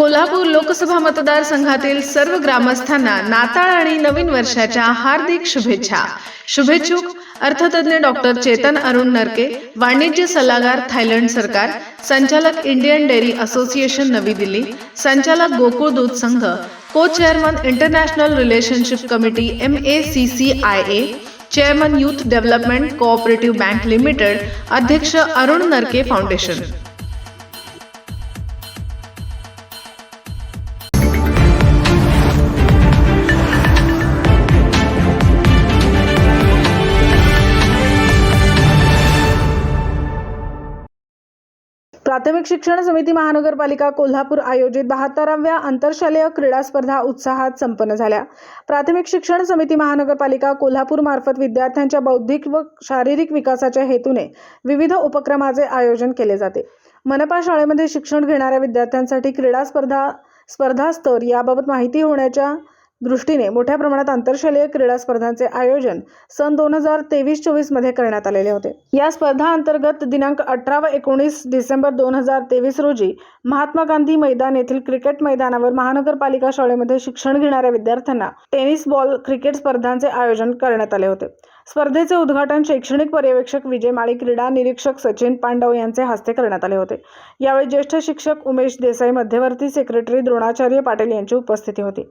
कोल्हापूर लोकसभा मतदारसंघातील सर्व ग्रामस्थांना नाताळ आणि नवीन वर्षाच्या हार्दिक शुभेच्छा. शुभेच्छुक अर्थतज्ञ डॉक्टर चेतन अरुण नरके वाणिज्य सल्लागार थायलंड सरकार संचालक इंडियन डेअरी असोसिएशन नवी दिल्ली संचालक गोकुळ दूध संघ को chairman international relationship committee M A C C I A chairman youth development cooperative bank limited अध्यक्ष अरुण नरके फाउंडेशन. प्राथमिक शिक्षण समिती महानगरपालिका कोल्हापूर आयोजित बहात्तराव्या आंतरशालेय क्रीडा स्पर्धा उत्साहात संपन्न झाल्या. प्राथमिक शिक्षण समिती महानगरपालिका कोल्हापूर मार्फत विद्यार्थ्यांच्या बौद्धिक व शारीरिक विकासाच्या हेतूने विविध उपक्रमाचे आयोजन केले जाते. मनपा शाळेमध्ये शिक्षण घेणाऱ्या विद्यार्थ्यांसाठी क्रीडा स्पर्धा स्पर्धास्तर याबाबत माहिती होण्याच्या दृष्टीने मोठ्या प्रमाणात आंतरशालेय क्रीडा स्पर्धांचे आयोजन सन दोन हजार तेवीस चोवीसमध्ये करण्यात आलेले होते. या स्पर्धा अंतर्गत दिनांक अठरा व एकोणीस डिसेंबर दोन हजार तेवीस रोजी महात्मा गांधी मैदान येथील क्रिकेट मैदानावर महानगरपालिका शाळेमध्ये शिक्षण घेणाऱ्या विद्यार्थ्यांना टेनिस बॉल क्रिकेट स्पर्धांचे आयोजन करण्यात आले होते. स्पर्धेचे उद्घाटन शैक्षणिक पर्यवेक्षक विजय माळी क्रीडा निरीक्षक सचिन पांडव यांचे हस्ते करण्यात आले होते. यावेळी ज्येष्ठ शिक्षक उमेश देसाई मध्यवर्ती सेक्रेटरी द्रोणाचार्य पाटील यांची उपस्थिती होती.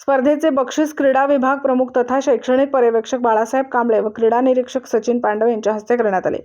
स्पर्धेचे बक्षीस क्रीडा विभाग प्रमुख तथा शैक्षणिक पर्यवेक्षक बाळासाहेब कांबळे व क्रीडा निरीक्षक सचिन पांडव यांच्या हस्ते करण्यात आले.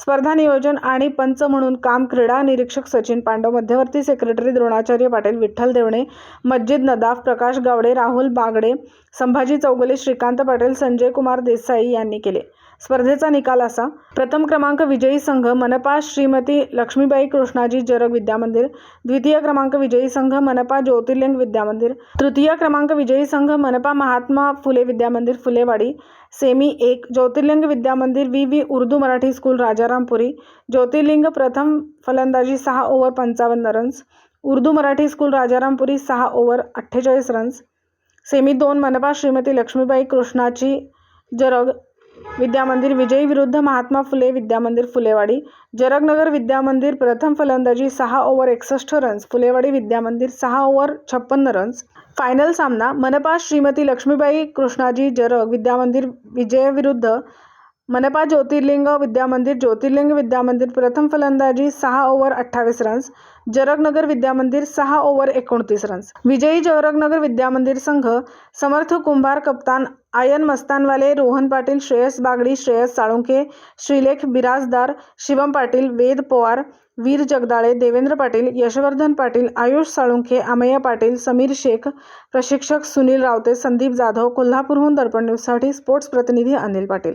स्पर्धा नियोजन आणि पंच म्हणून काम क्रीडा निरीक्षक सचिन पांडव मध्यवर्ती सेक्रेटरी द्रोणाचार्य पाटील विठ्ठल देवणे मस्जिद नदाफ प्रकाश गावडे राहुल बागडे संभाजी चौगले श्रीकांत पाटील संजय कुमार देसाई यांनी केले. स्पर्धेचा निकाल असा प्रथम क्रमांक विजयी संघ मनपा श्रीमती लक्ष्मीबाई कृष्णाजी जरग विद्यामंदिर द्वितीय क्रमांक विजयी संघ मनपा ज्योतिर्लिंग विद्यामंदिर तृतीय क्रमांक विजयी संघ मनपा महात्मा फुले विद्यामंदिर फुलेवाडी सेमी एक Jyotirlinga Vidyamandir V V Urdu Marathi school Rajarampuri Jyotirlinga प्रथम फलंदाजी सहा ओव्हर पंचावन्न रन्स उर्दू मराठी स्कूल राजारामपुरी सहा ओव्हर अठ्ठेचाळीस रन्स सेमी दोन मनपा श्रीमती लक्ष्मीबाई कृष्णाची जरग विद्यामंदिर विजयी विरुद्ध महात्मा फुले विद्यामंदिर फुलेवाडी जरगनगर विद्यामंदिर प्रथम फलंदाजी सहा ओव्हर एकसष्ट रन्स फुलेवाडी विद्यामंदिर सहा ओव्हर छप्पन्न रन्स फायनल सामना मनपा श्रीमती लक्ष्मीबाई कृष्णाजी जरग विद्यामंदिर विजयविरुद्ध मनपा ज्योतिर्लिंग विद्यामंदिर ज्योतिर्लिंग विद्यामंदिर प्रथम फलंदाजी सहा ओव्हर अठ्ठावीस रन्स जरगनगर विद्यामंदिर सहा ओव्हर एकोणतीस रन्स विजयी जरगनगर विद्यामंदिर संघ समर्थ कुंभार कप्तान आयन मस्तानवाले रोहन पाटील श्रेयस बागडी श्रेयस साळुंखे श्रीलेख बिराजदार शिवम पाटील वेद पवार वीर जगदाळे देवेंद्र पाटील यशवर्धन पाटील आयुष साळुंखे अमय पाटील समीर शेख प्रशिक्षक सुनील रावते संदीप जाधव कोल्हापूरहून दर्पण न्यूजसाठी स्पोर्ट्स प्रतिनिधी अनिल पाटील.